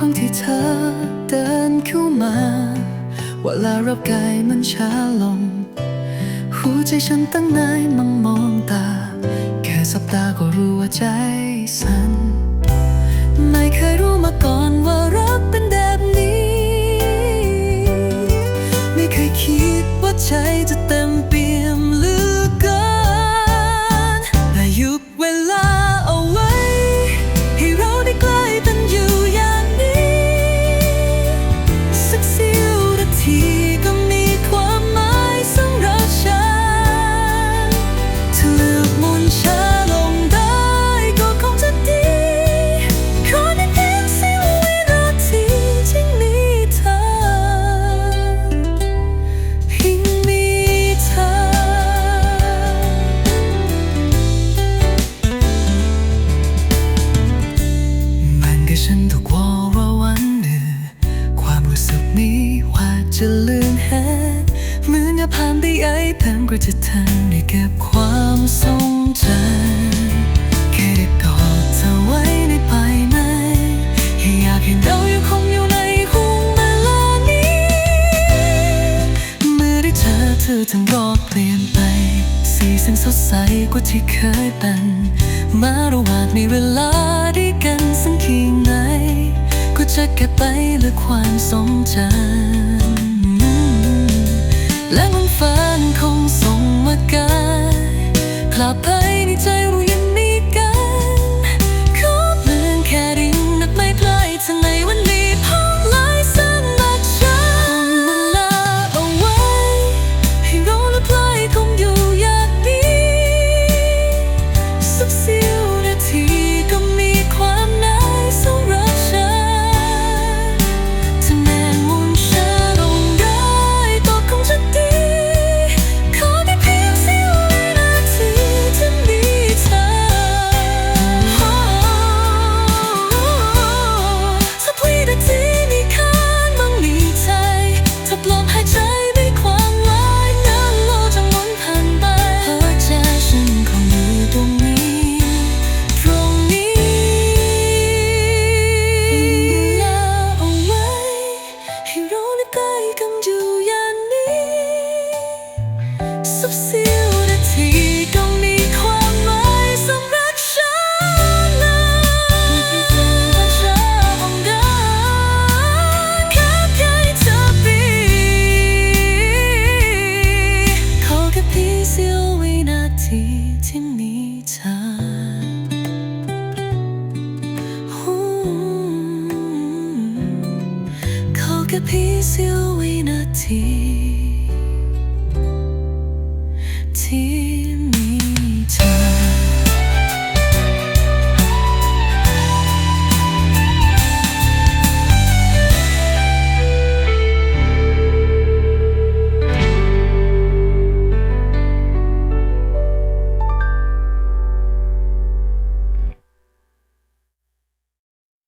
ครั้งที่เธอเดินเข้ามาเวลารับกายมันช้าลงหัวใจฉันตั้งนานมองมองตา แค่สับตาก็รู้ว่าใจสั่นไม่เคยรู้มาก่อนว่ารักเป็นแบบนี้ ไม่เคยคิดว่าใจจะเต็ ผ่านไปไอ้แผ่นกว่าจะทันได้เก็บความทรงจำแค่ได้กอดเธอไว้ในภายในให้อยากให้เรายังคงอยู่ในห่วงเวลานี้เมื่อได้เจอเธอทั้งโลกเปลี่ยนไป สีสันสดใสกว่าที่เคยเป็น มาระหว่างในเวลาด้วยกันสักเพียงไหนก็จะเก็บไปเลือความทรงจำและ ก ใกล้กันอยู่อย่างนี้สักเสี้ยวนาทีก็มีความหมายสำหรับฉันนะไม่เคยเจอว่าจะมองได้แค่เพียงเธอปีขอแค่เพียงเสี้ยววินาทีที่มี A capisce o inattivo.